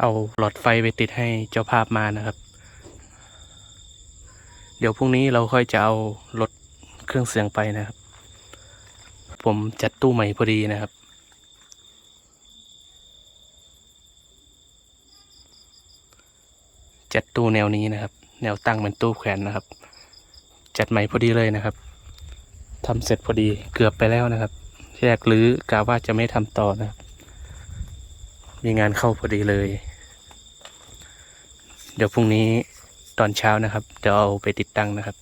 เอาหลอดไฟไปติดให้เจ้าภาพมานะครับ เดี๋ยวพรุ่งนี้เราค่อยจะเอารถเครื่องเสียงไปนะครับ ผมจัดตู้ใหม่พอดีนะครับ จัดตู้แนวนี้นะครับ แนวตั้งเหมือนตู้แขวนนะครับ จัดใหม่พอดีเลยนะครับทำเสร็จพอดีเกือบไปแล้วนะครับแยกหรือกะว่าจะไม่ทำต่อนะครับ มีงานเข้าพอดีเลย เดี๋ยวพรุ่งนี้ตอนเช้านะครับเดี๋ยวเอาไปติดตั้งนะครับ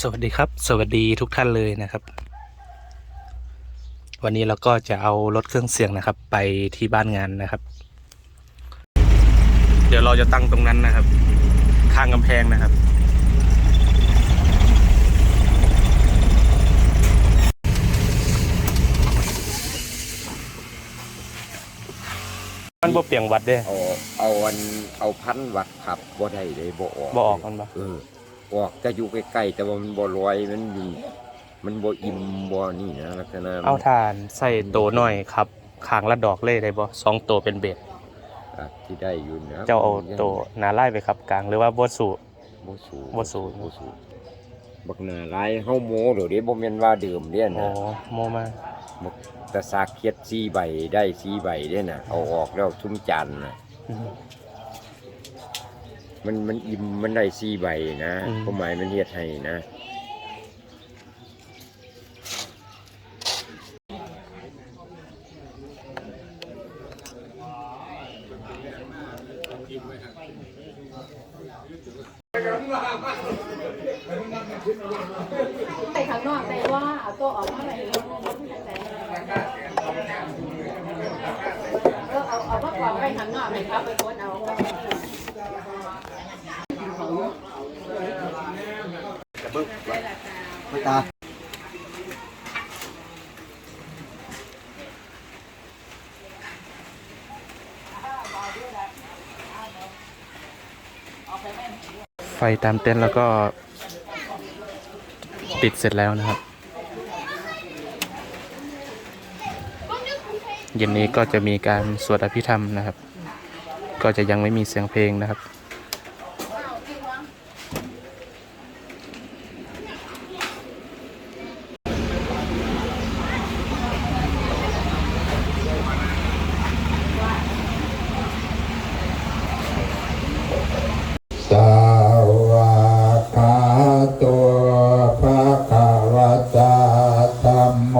สวัสดีครับ สวัสดีทุกท่านเลยนะครับ วันนี้เราก็จะเอารถเครื่องเสียงนะครับ ไปที่บ้านงานนะครับ เดี๋ยวเราจะตั้งตรงนั้นนะครับ ข้างกำแพงนะครับ มันบ่เปลี่ยงวัดเด้ เอาเอาอันเอาพันวัดขับบ่ได้เลยบ่ออกบ่ออกมันบ่ เออออกจะอยู่ใกล้ๆแต่ว่ามันบ่ลอยมันอยู่มันบ่อิ่มบ่นี่นะลักษณะมันเอาทานใส่โตหน่อยครับขางละดอกเลยได้บ่สองโตเป็นเบ็ดอาจที่ได้อยู่นะเจ้าเอาโตหนาไล่ไปครับกลางหรือว่าบ่สู่บ่สูบ่สูบ่สูบักหน้าลายเฮาโมเดี๋ยวนี้บ่แม่นว่าเดิมเด้โอ้นะโมมาบักแต่สากเคียด4ใบได้4ใบเด้น่ะ เอาออกแล้วชุ่มจันทร์น่ะอืม มันมันอิ่มมันได้4ใบนะอืม ความหมายมันเฮ็ดให้นะ ไปข้างนอกได้ว่าเอาตัวออกมาไหนก็เอาเอามากองไปข้างนอกเลยครับไปค้นเอาตา ไฟตามเต็นท์แล้วก็ติดเสร็จแล้วนะครับ เย็นนี้ก็จะมีการสวดอภิธรรมนะครับ ก็จะยังไม่มีเสียงเพลงนะครับ สวากาตัวพระกวตาธรรมโม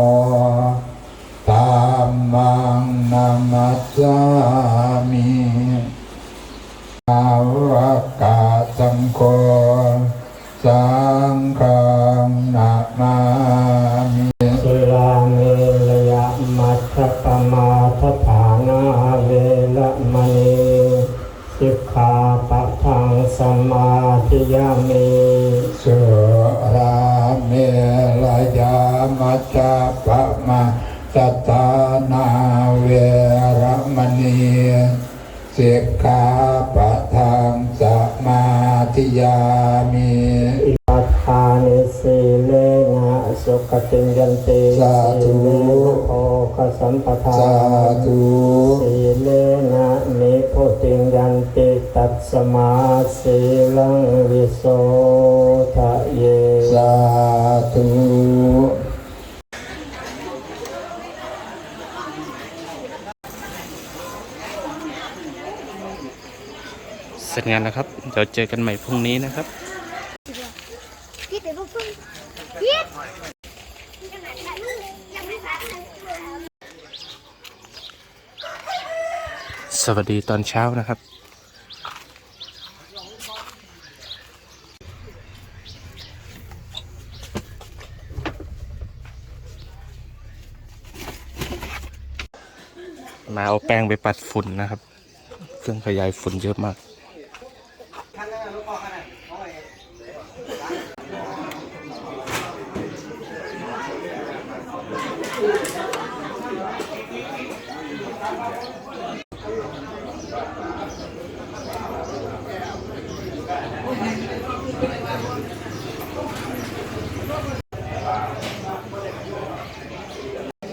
ธรร มังนามัสสามิอาวกาสังโฆสา ขติงยันติสาธุสีเลนะโภคสัมปทาสาธุสีเลนะนิโพติงยันติตัสสมาสีลังวิโสทะเยสาธุเสร็จงานแล้วครับ เดี๋ยวเจอกันใหม่พรุ่งนี้นะครับ สวัสดีตอนเช้านะครับ มาเอาแป้งไปปัดฝุ่นนะครับ เครื่องขยายฝุ่นเยอะมาก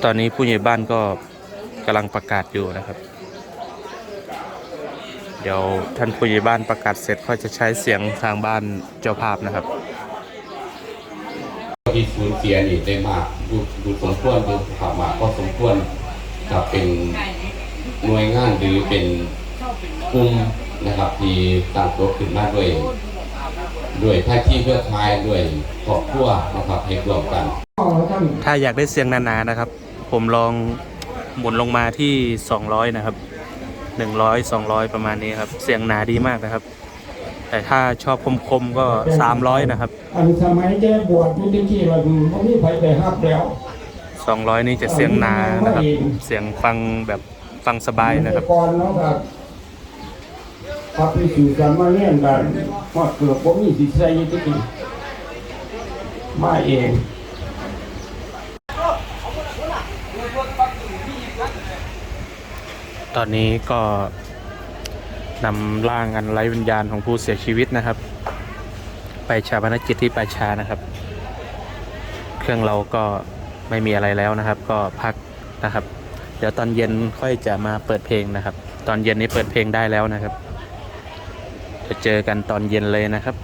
ตอนนี้ผู้ใหญ่บ้านก็กำลังประกาศอยู่นะครับ เดี๋ยวท่านผู้ใหญ่บ้านประกาศเสร็จก็จะใช้เสียงทางบ้านเจ้าภาพนะครับที่สูญเสียนี่ได้มากดูดูสมควรดูข่าวมากก็สมควรจะเป็นหน่วยงานหรือเป็นกลุ่มนะครับที่ตั้งตัวขึ้นมาด้วยด้วยท่าที่เพื่อคลายด้วยครอบครัวนะครับให้รวมกัน ถ้าอยากได้เสียงหนาๆนะครับ ผมลองหมุนลงมาที่ 200 นะครับ 100 200 ประมาณนี้ครับ เสียงหนาดีมากนะครับ แต่ถ้าชอบคมๆก็ 300 นะครับ อันสมัยแกบวชอยู่ที่ที่เราไม่มีไผไปฮับแล้ว 200 นี่จะเสียงหนานะครับ เสียงฟังแบบฟังสบายนะครับก่อนเนาะครับพระพิสุกันมาเรียนกันว่าเกือบบ่มีสิใส่อยี่ที่นี่มาเอง ตอนนี้ก็นำร่างอันไร้วิญญาณของผู้เสียชีวิตนะครับ ไปชาปนกิจที่ป่าชานะครับ เครื่องเราก็ไม่มีอะไรแล้วนะครับ ก็พักนะครับ เดี๋ยวตอนเย็นค่อยจะมาเปิดเพลงนะครับ ตอนเย็นนี้เปิดเพลงได้แล้วนะครับ จะเจอกันตอนเย็นเลยนะครับ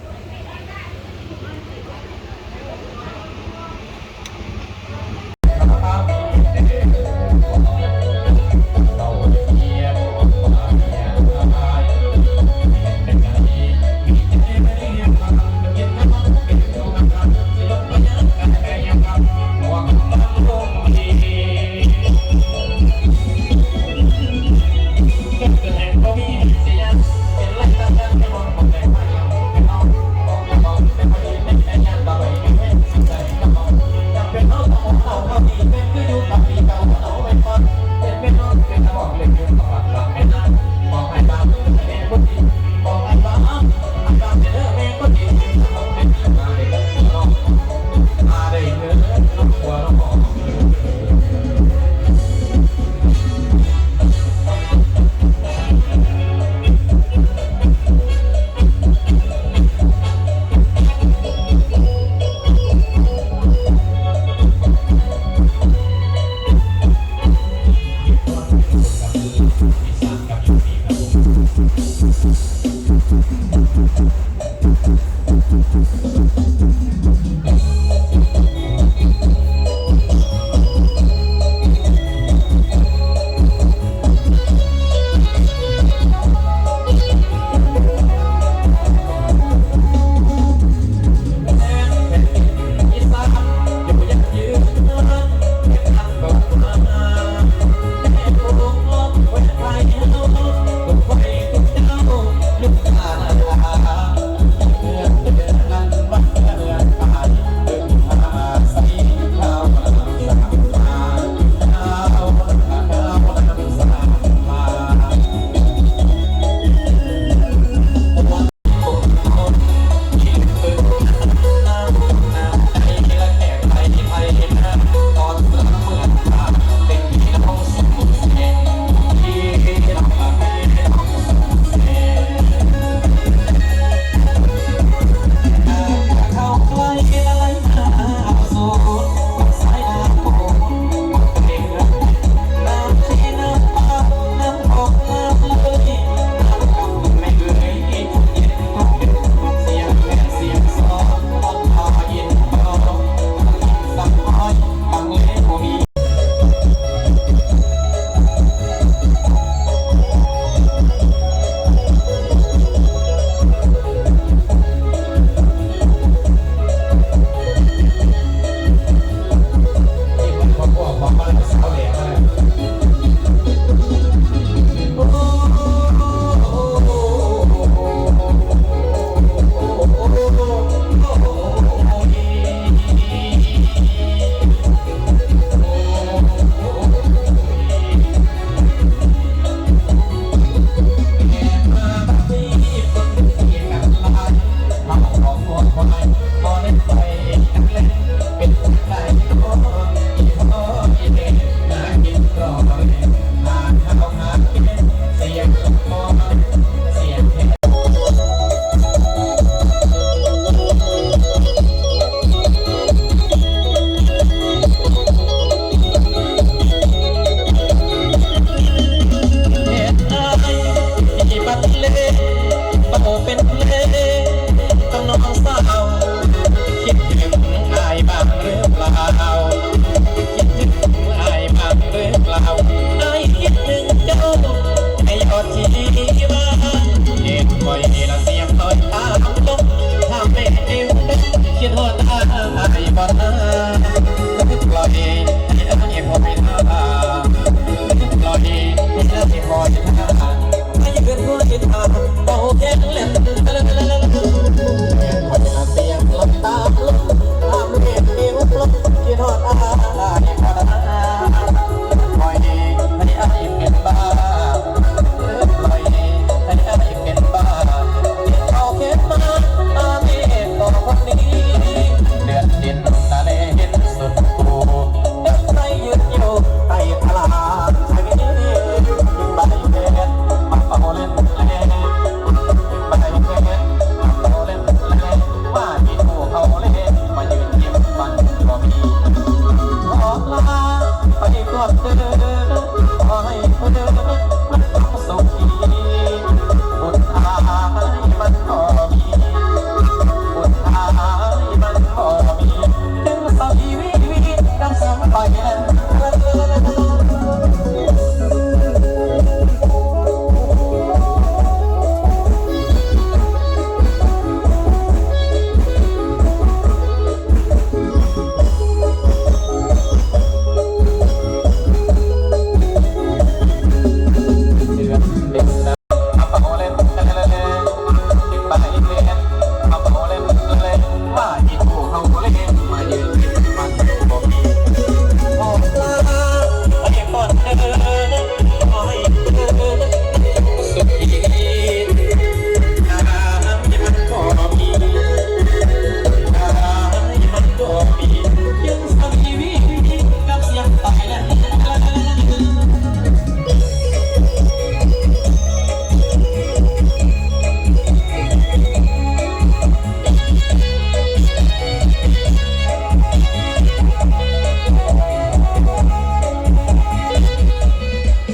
I